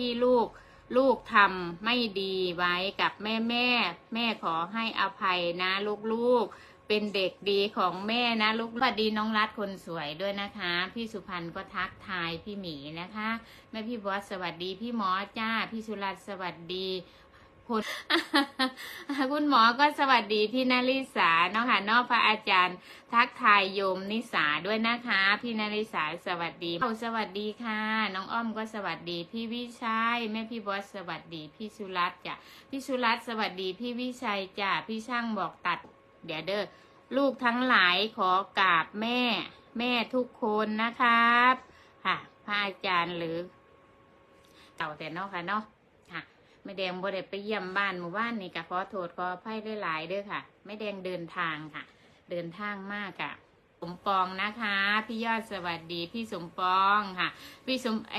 ที่ลูกลูกทำไม่ดีไว้กับแม่แม่ แม่ขอให้อภัยนะลูกๆ เป็นเด็กดีของแม่นะลูกสวัสดีน้องรัดคนสวยด้วยนะคะ พี่สุพันธ์ก็ทักทายพี่หมีนะคะ แม่พี่บอสสวัสดีพี่หมอจ้า พี่สุรัตสวัสดี คุณคุณหมอก็สวัสดีพี่นาริสาเนาะค่ะนอกพระอาจารย์ ทักทายโยมนิสาด้วยนะคะ พี่นาริสาสวัสดีเอาสวัสดีค่ะ น้องอ้อมก็สวัสดี พี่วิชัยแม่พี่บอสสวัสดี พี่สุรัตจ้ะพี่สุรัตสวัสดี พี่วิชัยจ้ะพี่ช่างบอกตัด เดี๋ยวเด้อลูกทั้งหลายขอกราบแม่ แม่ทุกคนนะครับ ค่ะพระอาจารย์หรือเต่าแต่นอกค่ะเนาะค่ะ ไม่แดงบ่ได้ไปเยี่ยมบ้านหมู่บ้านนี่ก็ขอโทษขออภัยได้หลายๆเด้อค่ะ ไม่แดงเดินทางค่ะ เดินทางมากอะสมปองนะคะ พี่ยอดสวัสดีพี่สมปองค่ะ พี่สมเอ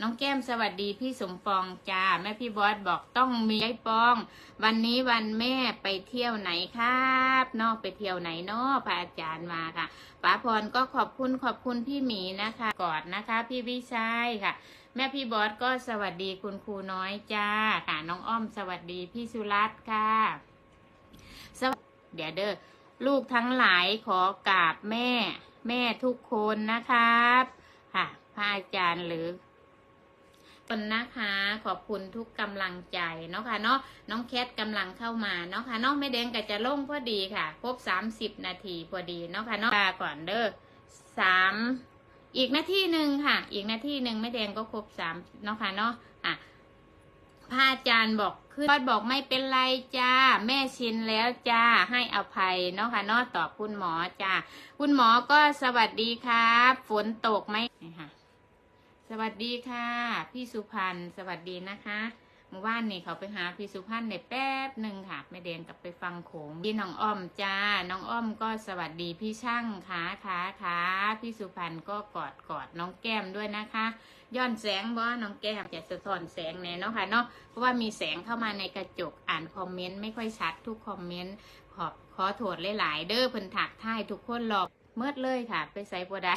น้องแก้มสวัสดีพี่สมปองจ้าแม่พี่บอสบอกต้องมีไอ้ปอง วันนี้วันแม่ไปเที่ยวไหนครับนอกไปเที่ยวไหนนอะพระอาจารย์มาค่ะป้าพรก็ขอบคุณขอบคุณพี่หมีนะคะ กอดนะคะ พี่วิชัยค่ะ แม่พี่บอสก็สวัสดีคุณครูน้อยจ้าค่ะน้องอ้อมสวัสดีพี่สุรัตน์ค่ะสวเดี๋ยวเด้อลูกทั้งหลายขอกราบแม่ แม่ทุกคนนะครับค่ะพระอาจารย์หรือคนนะคะขอบคุณทุกกำลังใจเนาะค่ะเนาะน้องแคทกำลังเข้ามาเนาะค่ะเนาะแม่แดงก็จะลงพอดีค่ะ ครบสามสิบนาทีพอดีเนาะค่ะเนาะก่อนเด้อสาม อีกนาทีหนึ่งค่ะ อีกนาทีหนึ่งแม่แดงก็ครบสามเนาะค่ะเนาะอะพระอาจารย์บอกขึ้นบอสบอกไม่เป็นไรจ้า แม่ชินแล้วจ้าให้อภัยเนาะค่ะเนาะตอบคุณหมอจ้าคุณหมอก็สวัสดีครับ ฝนตกไหมค่ะสวัสดีค่ะ พี่สุพันธ์สวัสดีนะคะ เมื่อวานนี่เขาไปหาพี่สุพันธ์ในแป๊บหนึ่งค่ะแม่แดงกลับไปฟังโขงพี่น้องอ้อมจ้า น้องอ้อมก็สวัสดีพี่ช่างขาขาขาพี่สุพันธ์ก็กอดกอดน้องแก้มด้วยนะคะ ย้อนแสงบ่น้องแก้มจะสะท้อนแสงแน่เนาะค่ะเนาะเพราะว่ามีแสงเข้ามาในกระจกอ่านคอมเมนต์ไม่ค่อยชัดทุกคอมเมนต์ขอบขอโทษหลายๆเด้อเพิ่นถักท่ายทุกคนรอบเมื่อเลยค่ะ ไปใส่บัวได้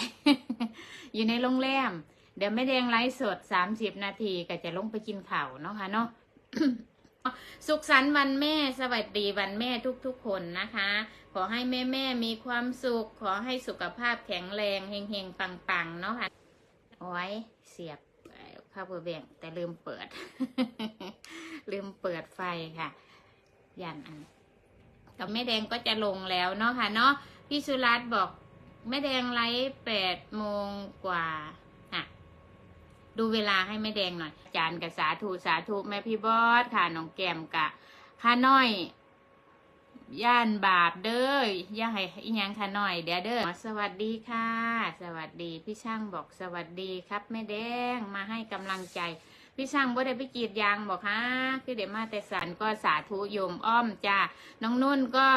อยู่ในโรงแรม เดี๋ยวไม่แดงไลฟ์สด30นาทีก็จะลงไปกินข่าวเนาะค่ะเนาะสุขสันต์วันแม่สวัสดีวันแม่ทุกๆคนนะคะ ขอให้แม่แม่มีความสุข ขอให้สุขภาพแข็งแรงเฮงๆ ปังๆ เนาะค่ะเอาไว้เสียบพาวเวอร์แบงแต่ลืมเปิด ลืมเปิดไฟค่ะย่างอันกับแม่แดงก็จะลงแล้วเนาะค่ะเนาะพี่สุรัตน์บอกแม่แดงไลฟ์แปดโมงกว่า ดูเวลาให้แม่แดงหน่อย จานกับสาธุสาธุแม่พี่บอสค่ะน้องแก้มกะข้าน้อย ย่านบาปเด้อย่าให้อีหยังข้าน้อยเดี๋ยวเด้อสวัสดีค่ะ สวัสดีพี่ช่างบอกสวัสดีครับแม่แดงมาให้กำลังใจ พี่ช่างบ่ได้ไปกรีดยางบอกค่ะคือเดี๋ยวมาแต่สันก็สาธุโยมอ้อมจ้าน้องนุ่นก็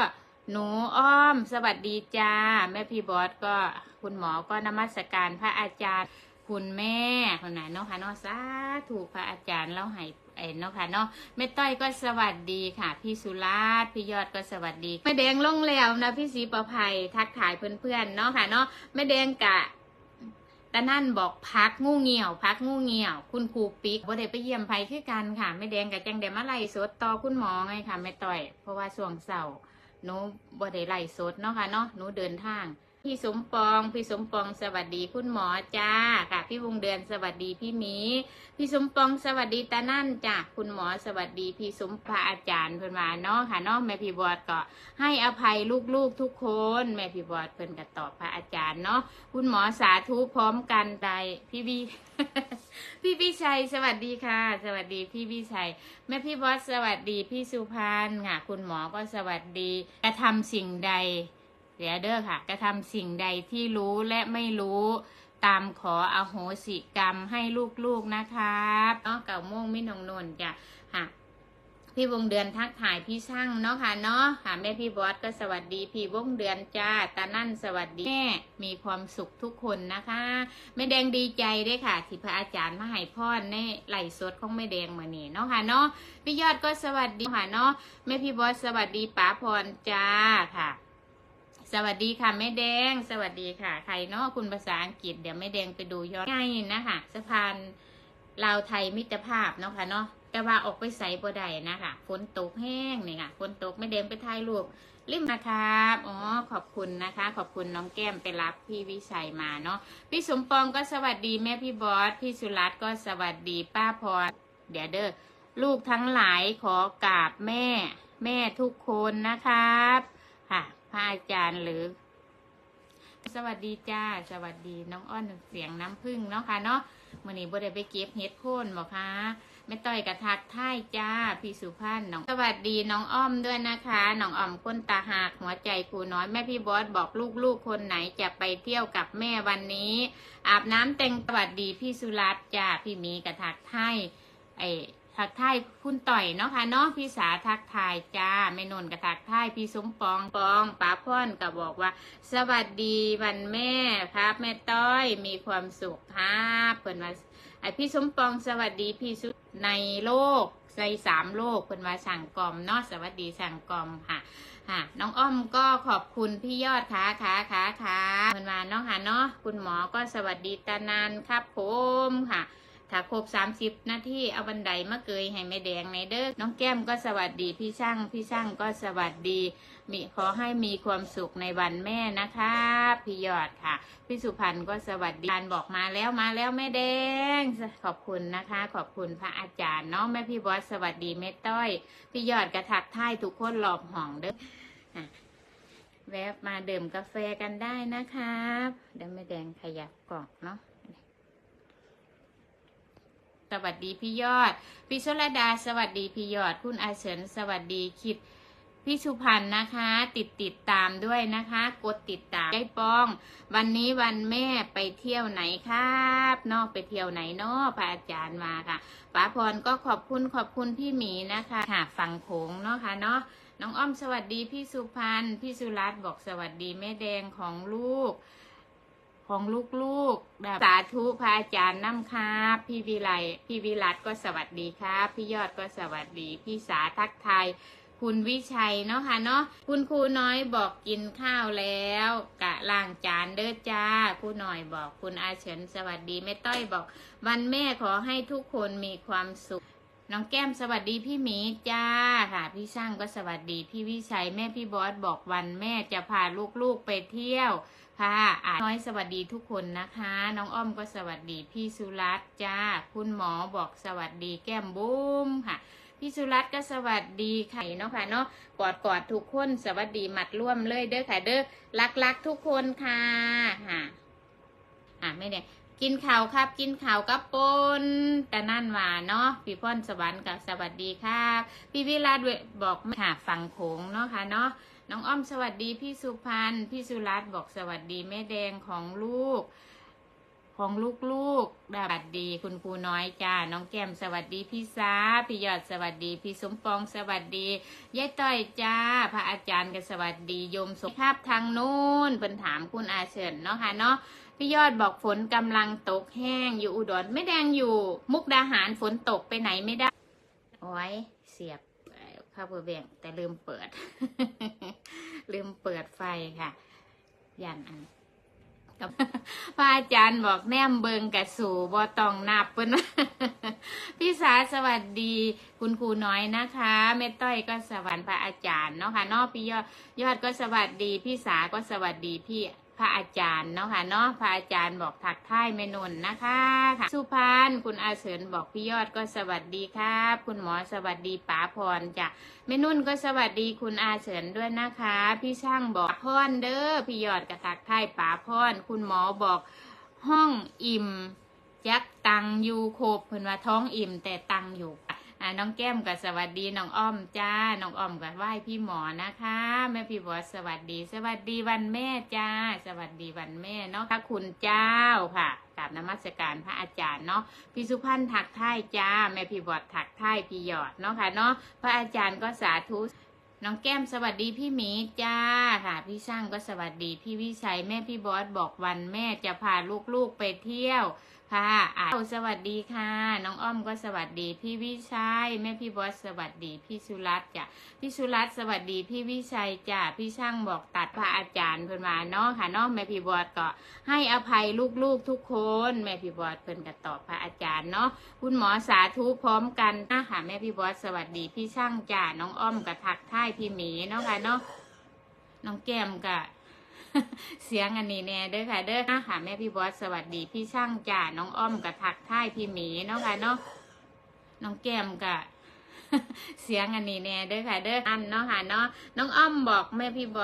หนูอ้อม สวัสดีจ้า แม่พี่บอสก็คุณหมอก็นมัสการพระอาจารย์ คุณแม่คนไหนเนาะค่ะเนาะสาถูกพระอาจารย์แล้วให้ไอ้เนาะค่ะเนาะแม่ต้อยก็สวัสดีค่ะ พี่สุราษพี่ยอดก็สวัสดีแม่แดงลงแล้วนะพี่สีประภัยทักทายเพื่อนๆเนาะค่ะเนาะแม่แดงกะตานั่นบอกพักงูเงี่ยว พักงูเงี่ยว คุณครูปิ๊กบ่ได้ไปเยี่ยมภัยคือกันค่ะแม่แดงกับจังเดมาไล่สดต่อคุณหมอไงค่ะแม่ต้อย เพราะว่าช่วงเสาร์หนูบ่ได้ไล่สดเนาะค่ะเนาะหนูเดินทาง พี่สมปอง พี่สมปองสวัสดีคุณหมอจ้าค่ะ พี่วงเดือนสวัสดีพี่หมี พี่สมปองสวัสดีตานั่นจ้ะคุณหมอสวัสดี พี่สมพระอาจารย์เพิ่นมาเนาะค่ะเนาะแม่พี่บอดก็ให้อภัยลูกๆทุกคน แม่พี่บอดเพิ่นก็ตอบพระอาจารย์เนาะคุณหมอสาธุพร้อมกันได้พี่บีพี่พี่ชัยสวัสดีค่ะ สวัสดีพี่พี่ชัยแม่พี่บอสสวัสดีพี่สุพันธ์ค่ะ คุณหมอก็สวัสดีกระทำสิ่งใด เดี๋ยวเด้อค่ะ กระทำสิ่งใดที่รู้และไม่รู้ตามขออโหสิกรรมให้ลูกๆนะครับเนาะเก่าโมงไมินองนนจ้ะค่ะพี่วงเดือนทักถ่ายพี่ช่างเนาะค่ะเนาะค่ะแม่พี่บอสก็สวัสดีพี่วงเดือนจ้าตานั่นสวัสดีแม่มีความสุขทุกคนนะคะแม่แดงดีใจด้วยค่ะ ที่พระอาจารย์มาให้พรในไหลฟ์สดของแม่แดงมื่อนี้เนาะค่ะเนาะพี่ยอดก็สวัสดีค่ะเนาะแม่พี่บอสสวัสดีป๋าพรจ้าค่ะ สวัสดีค่ะแม่แดง สวัสดีค่ะ ใครเนาะคุณภาษาอังกฤษเดี๋ยวแม่แดงไปดูย้อนง่ายนะคะสะพานลาวไทยมิตรภาพเนาะค่ะเนาะแต่ว่าออกไปใส่บ่ได้นะคะฝนตกแห้งนี่ค่ะฝนตกไม่เดินไปถ่ายรูปริมนะครับอ๋อขอบคุณนะคะ ขอบคุณน้องแก้มไปรับพี่วิชัยมาเนาะพี่สมปองก็สวัสดีแม่พี่บอสพี่สุรัตน์ก็สวัสดีป้าพรเดี๋ยวเด้อลูกทั้งหลายขอกราบแม่ แม่ทุกคนนะครับค่ะ ระอาจารย์หรือ สวัสดีจ้า สวัสดีน้องอ้อนเสียงน้ำผึ้งเนาะค่ะเนาะมื่อนี้บ่ได้ไปเก็บเฮ็ดโคนบอกคะแม่ต้อยกระทักท่ายจ้า พี่สุพันธ์น้อง สวัสดีน้องอ้อมด้วยนะคะ น้องอ้อมก้นตาหักหัวใจครูน้อยแม่พี่บอสบอกลูกๆคนไหนจะไปเที่ยวกับแม่วันนี้ อาบน้ำแต่งสวัสดีพี่สุรัตน์จ้า พี่มีกระทักท่ายไอ ทักทายคุณต่อยเนาะค่ะเนาะพี่สาทักทายจ้าแม่นนท์กระทักทายพี่สมปองปองป้าพ่อนก็บอกว่า สวัสดีวันแม่ครับ แม่ต้อยมีความสุขครับเพิ่อนว่าไอพี่สมปองสวัสดีพี่สุในโลกในสามโลกเพิ่อนว่าสั่งกลอมเนาะสวัสดีสั่งกลอมค่ะค่ะน้องอ้อมก็ขอบคุณพี่ยอดขาขาขาขาเพิ่อนว่าเนาะค่ะเนาะคุณหมอก็สวัสดีตานานครับผมค่ะ ถ้าครบ 30 นาทีเอาบันไดมาเกยให้แม่แดงในเด้อน้องแก้มก็สวัสดีพี่ช่าง พี่ช่างก็สวัสดี มีขอให้มีความสุขในวันแม่นะคะพี่ยอดค่ะ พี่สุพันธ์ก็สวัสดีการบอกมาแล้วมาแล้วแม่แดง ขอบคุณนะคะ ขอบคุณพระอาจารย์เน้องแม่พี่บอสสวัสดีแม่ต้อย พี่ยอดกระถักท่ายทุกคนหลอบห่องเด้อแวบมาดื่มกาแฟกันได้นะครับเดี๋ยวแม่แดงขยับกล่องเนาะ สวัสดีพี่ยอด พี่ชลดา สวัสดีพี่ยอด คุณอาเฉิน สวัสดีคิดพี่สุพันธ์นะคะ ติดติดตามด้วยนะคะ กดติดตามยายปอง วันนี้วันแม่ไปเที่ยวไหนครับนอกไปเที่ยวไหนนาะพระอาจารย์มาค่ะป้าพรก็ขอบคุณขอบคุณพี่หมีนะคะค่ะฝั่งโขงเนาะค่ะเนาะน้องอ้อมสวัสดีพี่สุพันธ์พี่สุรัตน์บอกสวัสดีแม่แดงของลูก ของลูกๆ สาธุพระอาจารย์น้ำครับพี่วิไลพี่วิรัตก็สวัสดีครับพี่ยอดก็สวัสดี พี่สาทักไทย คุณวิชัยเนาะค่ะเนาะคุณครูน้อยบอกกินข้าวแล้ว กะล้างจานเด้อจ้าครูหน่อยบอกคุณอาเฉินสวัสดีแม่ต้อยบอก วันแม่ขอให้ทุกคนมีความสุข น้องแก้มสวัสดีพี่หมีจ้าค่ะ พี่ช่างก็สวัสดี พี่วิชัยแม่พี่บอสบอกวันแม่จะพาลูกๆไปเที่ยวค่ะอาน้อยสวัสดีทุกคนนะคะ น้องอ้อมก็สวัสดีพี่สุรัตน์จ้า คุณหมอบอกสวัสดีแก้มบุ้มค่ะ พี่สุรัตน์ก็สวัสดีค่ะเนาะค่ะเนาะกอดกอดทุกคนสวัสดีหมัดร่วมเลยเด้อค่ะเด้อรักรักทุกคนค่ะค่ะอะไม่เนี่ย กินข่าวครับ กินข่าวกับปนแต่นั่นว่าเนาะพี่พ่อนสวรรค์กับสวัสดีครับพี่วิรัตเวบอกค่ะฝั่งโขงเนาะค่ะเนาะน้องอ้อมสวัสดีพี่สุพันธ์พี่สุรัตน์บอกสวัสดีแม่แดงของลูก ของลูก สวัสดีคุณครูน้อยจ้า น้องแก้มสวัสดีพี่สาพี่ยอดสวัสดี พี่สมปองสวัสดียายต้อยจ้า พระอาจารย์ก็สวัสดีโยมสุภาพทางนู้นเป็นถามคุณอาเฉินเนาะค่ะเนาะพี่ยอดบอกฝนกำลังตกแห้งอยู่อุดรไม่แดงอยู่ มุกดาหารฝนตกไปไหนไม่ได้โอ้ยเสียบข้าวเบอร์แบงแต่ลืมเปิด ลืมเปิดไฟค่ะยันอัน กับพระอาจารย์บอกแนมเบิงกระสูบอตองนับเปิ้นว่าพี่สาสวัสดีคุณครูน้อยนะคะแม่ต้อยก็สวัสดีพระอาจารย์เนาะค่ะนาะพี่ยอดยอดก็สวัสดี พี่สาก็สวัสดีพี่ พระอาจารย์เนาะค่ะเนาะพระอาจารย์บอกทักท่ายแม่นนนะคะค่ะสุพานคุณอาเฉินบอกพี่ยอดก็สวัสดีครับ คุณหมอสวัสดีป๋าพรจ้ะแม่นุ่นก็สวัสดีคุณอาเฉินด้วยนะคะ พี่ช่างบอกพรเด้อพี่ยอดกระตักไทายป๋าพรคุณหมอบอกห้องอิ่มยักตังอยู่โคบเพิ่นว่าท้องอิ่มแต่ตังอยู่ อ่าน้องแก้มก็สวัสดีน้องอ้อมจ้า น้องอ้อมก็ไหว้พี่หมอนะคะ แม่พี่บอสสวัสดี สวัสดีวันแม่จ้า สวัสดีวันแม่เนาะพระคุณเจ้าค่ะกราบนมัสการพระอาจารย์เนาะพี่สุพันธ์ถักไทายจ้า แม่พี่บอดถักไทายพี่หยอดเนาะค่ะเนาะพระอาจารย์ก็สาธุน้องแก้มสวัสดีพี่หมีจ้าค่ะพี่ช่างก็สวัสดีพี่วิชัยแม่พี่บอสบอกวันแม่จะพาลูกๆไปเที่ยว ค่ะอะสวัสดีค่ะ น้องอ้อมก็สวัสดี พี่วิชัยแม่พี่บอสสวัสดี พี่สุรัตน์จ้ะพี่สุรัตน์สวัสดี พี่วิชัยจ้ะพี่ช่างบอกตัดพระอาจารย์เพิ่นมาเนาะค่ะเนาะแม่พี่บอสก็ให้อภัยลูกๆทุกคนแม่พี่บอสเพิ่นก็ตอบพระอาจารย์เนาะคุณหมอสาธุพร้อมกันนะค่ะแม่พี่บอสสวัสดีพี่ช่างจ้ะน้องอ้อมก็ทักทายพี่หมีเนาะค่ะเนาะน้องแก้มก็ เสียงอันนี้แน่เด้อค่ะ เด้อนะค่ะแม่พี่บอสสวัสดีพี่ช่างจ่าน้องอ้อมกับทักท่ายพี่หมีเนาะค่ะเนาะน้องแก้มกะเสียงอันนี้แน่เด้อค่ะ เด้ออันเนาะค่ะเนาะน้องอ้อมบอกแม่พี่บอส